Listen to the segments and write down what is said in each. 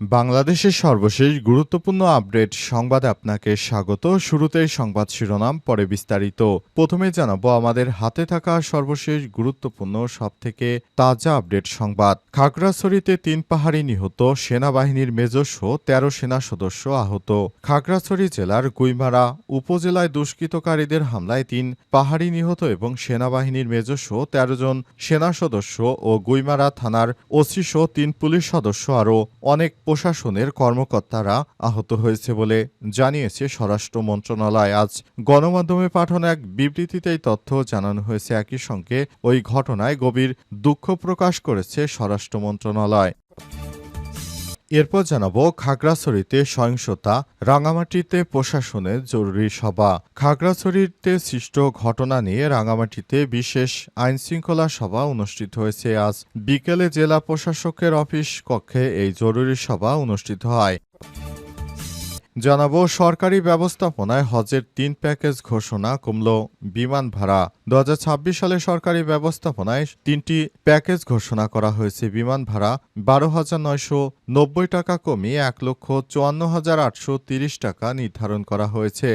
বাংলাদেশের সর্বশেষ গুরুত্বপূর্ণ আপডেট সংবাদে আপনাকে স্বাগত। শুরুতেই সংবাদ শিরোনাম, পরে বিস্তারিত। প্রথমে জানাব আমাদের হাতে থাকা সর্বশেষ গুরুত্বপূর্ণ, সবথেকে তাজা আপডেট সংবাদ। খাগড়াছড়িতে তিন পাহাড়ি নিহত সেনাবাহিনীর মেজস্ব তেরো সেনা সদস্য আহত। খাগড়াছড়ি জেলার গুইমারা উপজেলায় দুষ্কৃতকারীদের হামলায় তিন পাহাড়ি নিহত এবং সেনাবাহিনীর মেজস্ব তেরো জন সেনা সদস্য ও গুইমারা থানার ওসি সহ তিন পুলিশ সদস্য আরও অনেক প্রশাসনের কর্মকর্তারা আহত হয়েছে বলে জানিয়েছে স্বরাষ্ট্র মন্ত্রণালয়। আজ গণমাধ্যমে পাঠানো এক বিবৃতিতেই তথ্য জানানো হয়েছে। একই সঙ্গে ওই ঘটনায় গভীর দুঃখ প্রকাশ করেছে স্বরাষ্ট্র মন্ত্রণালয়। এরপর জানাব খাগড়াছড়িতে সহিংসতা, রাঙামাটিতে প্রশাসনের জরুরি সভা। খাগড়াছড়িতে সৃষ্ট ঘটনা নিয়ে রাঙামাটিতে বিশেষ আইনশৃঙ্খলা সভা অনুষ্ঠিত হয়েছে আজ। বিকেলে জেলা প্রশাসকের অফিস কক্ষে এই জরুরি সভা অনুষ্ঠিত হয়। জানাব, সরকারি ব্যবস্থাপনায় হজের তিন প্যাকেজ ঘোষণা কমল বিমান ভাড়া। দু হাজার ছাব্বিশ সালে সরকারি ব্যবস্থাপনায় তিনটি প্যাকেজ ঘোষণা করা হয়েছে। বিমান ভাড়া বারো হাজার নয়শো নব্বই টাকা কমিয়ে এক লক্ষ চুয়ান্ন হাজার আটশো তিরিশ টাকা নির্ধারণ করা হয়েছে।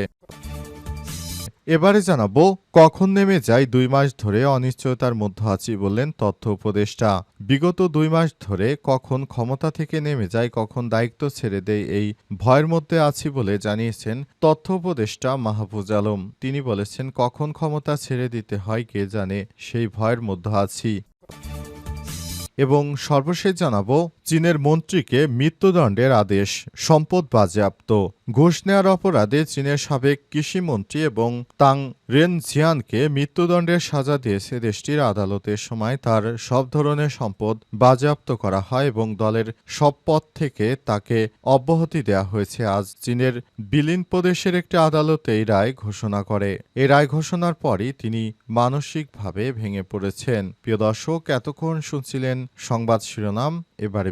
এবারে জানাব, কখন নেমে যায় দুই মাস ধরে অনিশ্চয়তার মধ্যে আছি বললেন তথ্য উপদেষ্টা। বিগত দুই মাস ধরে কখন ক্ষমতা থেকে নেমে যায়, কখন দায়িত্ব ছেড়ে দেয়, এই ভয়ের মধ্যে আছি বলে জানিয়েছেন তথ্য উপদেষ্টা মাহফুজ আলম। তিনি বলেছেন, কখন ক্ষমতা ছেড়ে দিতে হয়, কে জানে, সেই ভয়ের মধ্যে আছি। এবং সর্বশেষ জানাব চীনের মন্ত্রীকে মৃত্যুদণ্ডের আদেশ, সম্পদ বাজেয়াপ্ত। ঘুষ নেওয়ার অপরাধে চীনের সাবেক কৃষিমন্ত্রী এবং তাং রেন জিয়ানকে মৃত্যুদণ্ডের সাজা দিয়েছে দেশটির আদালতের সময় তার সব ধরনের সম্পদ বাজেয়াপ্ত করা হয় এবং দলের সব পদ থেকে তাকে অব্যাহতি দেওয়া হয়েছে। আজ চীনের বিলিন প্রদেশের একটি আদালত এই রায় ঘোষণা করে। এই রায় ঘোষণার পরই তিনি মানসিকভাবে ভেঙে পড়েছেন। প্রিয় দর্শক, এতক্ষণ শুনছিলেন সংবাদ শিরোনাম। এবারে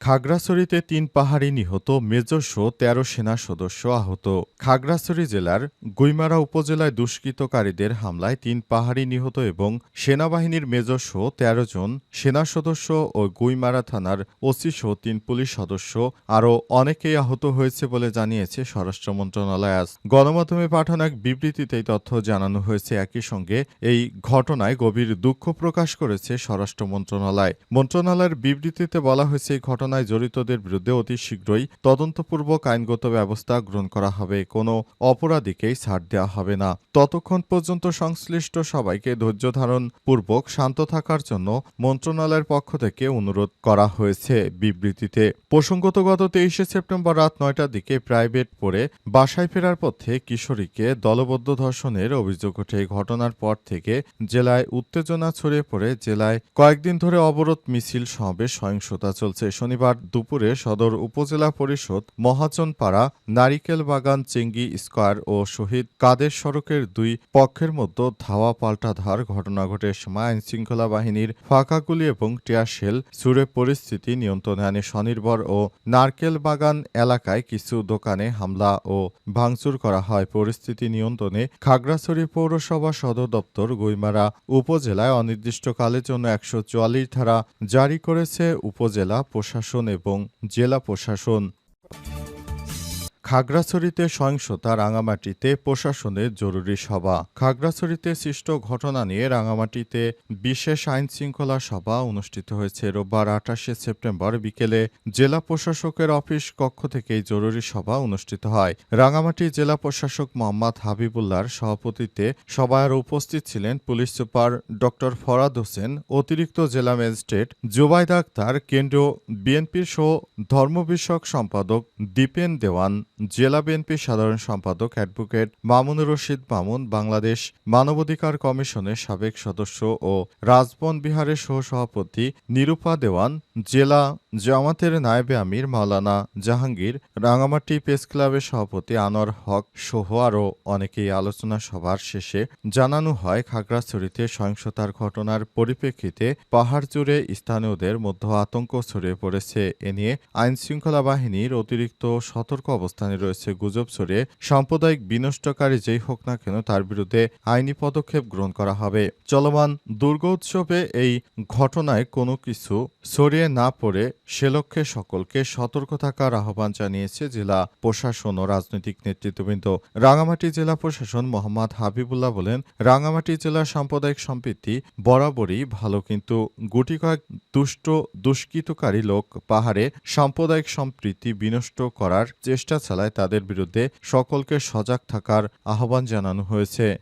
খাগড়াছড়িতে তিন পাহাড়ি নিহত মেজস্ব তেরো সেনা সদস্য আহত। খাগড়াছড়ি জেলার গুইমারা উপজেলায় দুষ্কৃতকারীদের হামলায় তিন পাহাড়ি নিহত এবং সেনাবাহিনীর মেজস্ব তেরো জন সেনা সদস্য ও গুইমারা থানার ওসি সহ তিন পুলিশ সদস্য আরও অনেকেই আহত হয়েছে বলে জানিয়েছে স্বরাষ্ট্র মন্ত্রণালয়। আজ গণমাধ্যমে পাঠানো এক বিবৃতিতে তথ্য জানানো হয়েছে। একই সঙ্গে এই ঘটনায় গভীর দুঃখ প্রকাশ করেছে স্বরাষ্ট্র মন্ত্রণালয়। মন্ত্রণালয়ের বিবৃতিতে বলা হয়েছে এই ঘটনা ঘটনায় জড়িতদের বিরুদ্ধে অতি শীঘ্রই তদন্তপূর্বক আইনগত ব্যবস্থা গ্রহণ করা হবে। কোনো অপরাধীকেই ছাড় দেওয়া হবে না। ততক্ষণ পর্যন্ত সংশ্লিষ্ট সবাইকে ধৈর্য ধারণ পূর্বক শান্ত থাকার জন্য মন্ত্রণালয়ের পক্ষ থেকে অনুরোধ করা হয়েছে বিবৃতিতে। প্রসঙ্গত গত তেইশে সেপ্টেম্বর রাত নয়টার দিকে প্রাইভেট পড়ে বাসায় ফেরার পথে কিশোরীকে দলবদ্ধ ধর্ষণের অভিযোগ ওঠে। ঘটনার পর থেকে জেলায় উত্তেজনা ছড়িয়ে পড়ে। জেলায় কয়েকদিন ধরে অবরোধ মিছিল সমাবেশ সহিংসতা চলছে। শনিবার শনিবার দুপুরে সদর উপজেলা পরিষদ মহাজনপাড়া নারিকেল বাগান চেঙ্গি স্কোয়ার ও শহীদ কাদের সড়কের দুই পক্ষের মধ্যে ধাওয়া পাল্টা ধার ঘটনা ঘটে সময় আইনশৃঙ্খলা বাহিনীর ফাঁকাগুলি এবং টিয়াশেল সুরে পরিস্থিতি নিয়ন্ত্রণে আনে স্বনির্ভর ও নারকেল বাগান এলাকায় কিছু দোকানে হামলা ও ভাঙচুর করা হয়। পরিস্থিতি নিয়ন্ত্রণে খাগড়াছড়ি পৌরসভা সদর দপ্তর গুইমারা উপজেলায় অনির্দিষ্টকালের জন্য একশো চুয়াল্লিশ ধারা জারি করেছে উপজেলা প্রশাসন প্রশাসন এবং জেলা প্রশাসন। খাগড়াছড়িতে সহিংসতা রাঙামাটিতে প্রশাসনের জরুরি সভা। খাগড়াছড়িতে সৃষ্ট ঘটনা নিয়ে রাঙামাটিতে বিশেষ আইন শৃঙ্খলা সভা অনুষ্ঠিত হয়েছে। রোববার আঠাশে সেপ্টেম্বর বিকেলে জেলা প্রশাসকের অফিস কক্ষ থেকে এই জরুরি সভা অনুষ্ঠিত হয়। রাঙামাটি জেলা প্রশাসক মোহাম্মদ হাবিবুল্লাহর সভাপতিত্বে সভায় উপস্থিত ছিলেন পুলিশ সুপার ড ফরাদ হোসেন, অতিরিক্ত জেলা ম্যাজিস্ট্রেট জুবাইদ আক্তার কেন্দ্রীয় বিএনপির সহ ধর্ম বিষয়ক সম্পাদক দীপেন দেওয়ান জেলা বিএনপির সাধারণ সম্পাদক অ্যাডভোকেট মামুনুর রশিদ মামুন বাংলাদেশ মানবাধিকার কমিশনের সাবেক সদস্য ও রাজবন বিহারের সহসভাপতি নিরূপা দেওয়ান, জেলা জামাতের নায়েবে আমির মাওলানা জাহাঙ্গীর, রাঙামাটি প্রেস ক্লাবের সভাপতি আনোয়ার হক সহ আরও অনেকেই আলোচনা সভার শেষে জানানো হয়, খাগড়াছড়িতে সহিংসতার ঘটনার পরিপ্রেক্ষিতে পাহাড় জুড়ে স্থানীয়দের মধ্যে আতঙ্ক ছড়িয়ে পড়েছে। এ নিয়ে আইনশৃঙ্খলা বাহিনীর অতিরিক্ত সতর্ক অবস্থানে রয়েছে গুজব ছড়িয়ে সাম্প্রদায়িক বিনষ্টকারী যেই হোক না কেন তার বিরুদ্ধে আইনি পদক্ষেপ গ্রহণ করা হবে। চলমান দুর্গোৎসবে এই ঘটনায় কোনো কিছু ছড়িয়ে না পড়ে সে লক্ষ্যে সকলকে সতর্ক থাকার আহ্বান জানিয়েছে জেলা প্রশাসন ও রাজনৈতিক নেতৃত্ববৃন্দ। রাঙামাটি জেলা প্রশাসন মোহাম্মদ হাবিবুল্লাহ বলেন, রাঙামাটি জেলার সাম্প্রদায়িক সম্প্রীতি বরাবরই ভালো, কিন্তু গুটি কয়েক দুষ্ট, দুষ্কৃতকারী লোক পাহাড়ে সাম্প্রদায়িক সম্প্রীতি বিনষ্ট করার চেষ্টা চালায়। তাদের বিরুদ্ধে সকলকে সজাগ থাকার আহ্বান জানানো হয়েছে।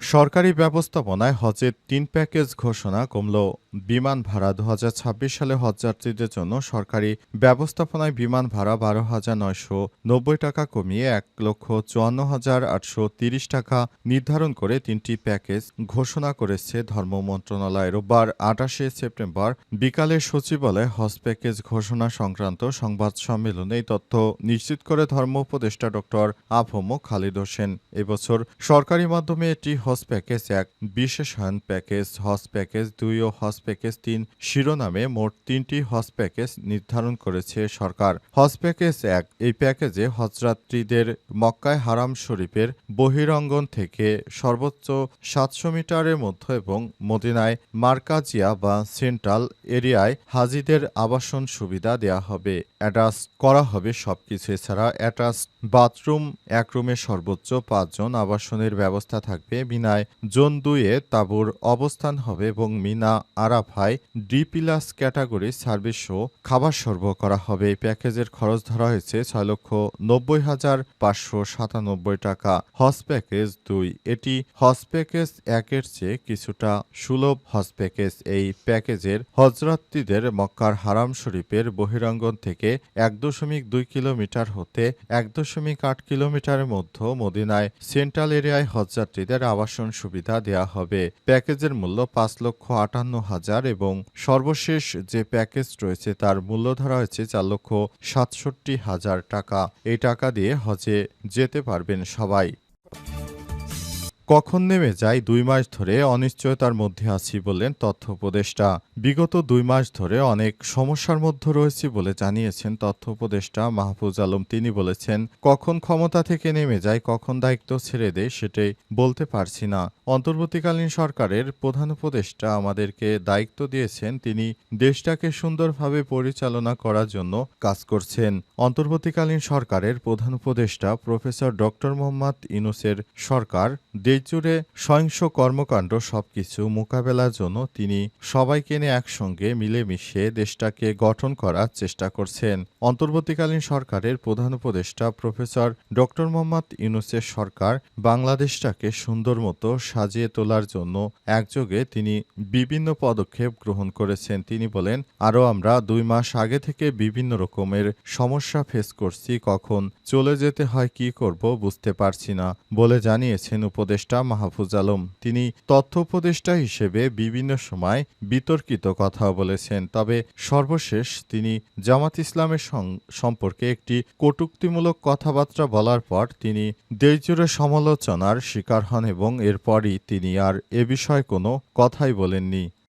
সরকারি ব্যবস্থাপনায় হজের তিন প্যাকেজ ঘোষণা কমল। বিমান ভাড়া দু হাজার ছাব্বিশ সালে হজযাত্রীদের জন্য সরকারি ব্যবস্থাপনায় বিমান ভাড়া বারো হাজার নয়শো নব্বই টাকা কমিয়ে এক লক্ষ চুয়ান্ন হাজার আটশো তিরিশ টাকা নির্ধারণ করে তিনটি প্যাকেজ ঘোষণা করেছে ধর্ম মন্ত্রণালয়। রোববার আটাশে সেপ্টেম্বর বিকালে সচিবালয়ে হজ প্যাকেজ ঘোষণা সংক্রান্ত সংবাদ সম্মেলনে এই তথ্য নিশ্চিত করে ধর্ম উপদেষ্টা ডক্টর আফম খালিদ হোসেন। এবছর সরকারি মাধ্যমে এটি হজ প্যাকেজ এক বিশেষায়ন প্যাকেজ, হজ প্যাকেজ দুই ও হজ প্যাকেজ তিন শিরোনামে মোট তিনটি হজ প্যাকেজ নির্ধারণ করেছে সরকার। হজ প্যাকেজ এক, এই প্যাকেজে হজযাত্রীদের মক্কায় হারাম শরীফের বহিরঙ্গন থেকে সর্বোচ্চ সাতশো মিটারের মধ্যে এবং মদিনায় মার্কাজিয়া বা সেন্ট্রাল এরিয়ায় হাজিদের আবাসন সুবিধা দেয়া হবে। অ্যাটাচ করা হবে সবকিছু। এছাড়া অ্যাটাচ বাথরুম, এক রুমে সর্বোচ্চ পাঁচজন আবাসনের ব্যবস্থা থাকবে। মিনায় জোন দুইয়ে তাঁবুর অবস্থান হবে এবং মিনা আরাফায় ডি প্লাস ক্যাটাগরি সার্ভিস ও খাবার সরবরাহ করা হবে। এই প্যাকেজের খরচ ধরা হয়েছে ছয় লক্ষ নব্বই হাজার পাঁচশো সাতানব্বই টাকা। হজ প্যাকেজ দুই। এটি হজ প্যাকেজ একের চেয়ে কিছুটা সুলভ হজ প্যাকেজ। এই প্যাকেজের হজরাত্রীদের মক্কার হারাম শরীফের বহিরঙ্গন থেকে এক দশমিক দুই কিলোমিটার হতে এক দশমিক আট কিলোমিটারের মধ্যে মদিনায় সেন্ট্রাল এরিয়ায় হজযাত্রীদের আবাসন সুবিধা দেয়া হবে। প্যাকেজের মূল্য পাঁচ লক্ষ আটান্ন হাজার এবং সর্বশেষ যে প্যাকেজ রয়েছে তার মূল্য ধরা হয়েছে চার লক্ষ সাতষট্টি হাজার টাকা। এই টাকা দিয়ে হজে যেতে পারবেন সবাই। কখন নেমে যায় দুই মাস ধরে অনিশ্চয়তার মধ্যে আছি বললেন তথ্য উপদেষ্টা। বিগত দুই মাস ধরে অনেক সমস্যার মধ্যে রয়েছে বলে জানিয়েছেন তথ্য উপদেষ্টা মাহফুজ আলম। তিনি বলেছেন, কখন ক্ষমতা থেকে নেমে যায়, কখন দায়িত্ব ছেড়ে দেয় সেটাই বলতে পারছি না। অন্তর্বর্তীকালীন সরকারের প্রধান উপদেষ্টা আমাদেরকে দায়িত্ব দিয়েছেন, তিনি দেশটাকে সুন্দরভাবে পরিচালনা করার জন্য কাজ করছেন। অন্তর্বর্তীকালীন সরকারের প্রধান উপদেষ্টা প্রফেসর ডক্টর মোহাম্মদ ইনুসের সরকার দেশজুড়ে সহিংস কর্মকাণ্ড সবকিছু মোকাবেলার জন্য তিনি সবাইকে নিয়ে একসঙ্গে মিলেমিশে দেশটাকে গঠন করার চেষ্টা করছেন। অন্তর্বর্তীকালীন সরকারের প্রধান উপদেষ্টা প্রফেসর ডক্টর মোহাম্মদ ইউনুসের সরকার বাংলাদেশটাকে সুন্দর মতো সাজিয়ে তোলার জন্য একযোগে তিনি বিভিন্ন পদক্ষেপ গ্রহণ করেছেন। তিনি বলেন, আরও আমরা দুই মাস আগে থেকে বিভিন্ন রকমের সমস্যা ফেস করছি, কখন চলে যেতে হয়, কি করব বুঝতে পারছি না। বলে জানিয়েছেন উপদেষ্টা। মাহফুজ আলম। তিনি তথ্য উপদেষ্টা হিসেবে বিভিন্ন সময় বিতর্কিত কথা বলেছেন। তবে সর্বশেষ তিনি জামাত ইসলামের সম্পর্কে একটি কটুক্তিমূলক কথাবার্তা বলার পর তিনি দেশজুড়ে সমালোচনার শিকার হন এবং এরপরই তিনি আর এ বিষয়ে কোনো কথাই বলেননি।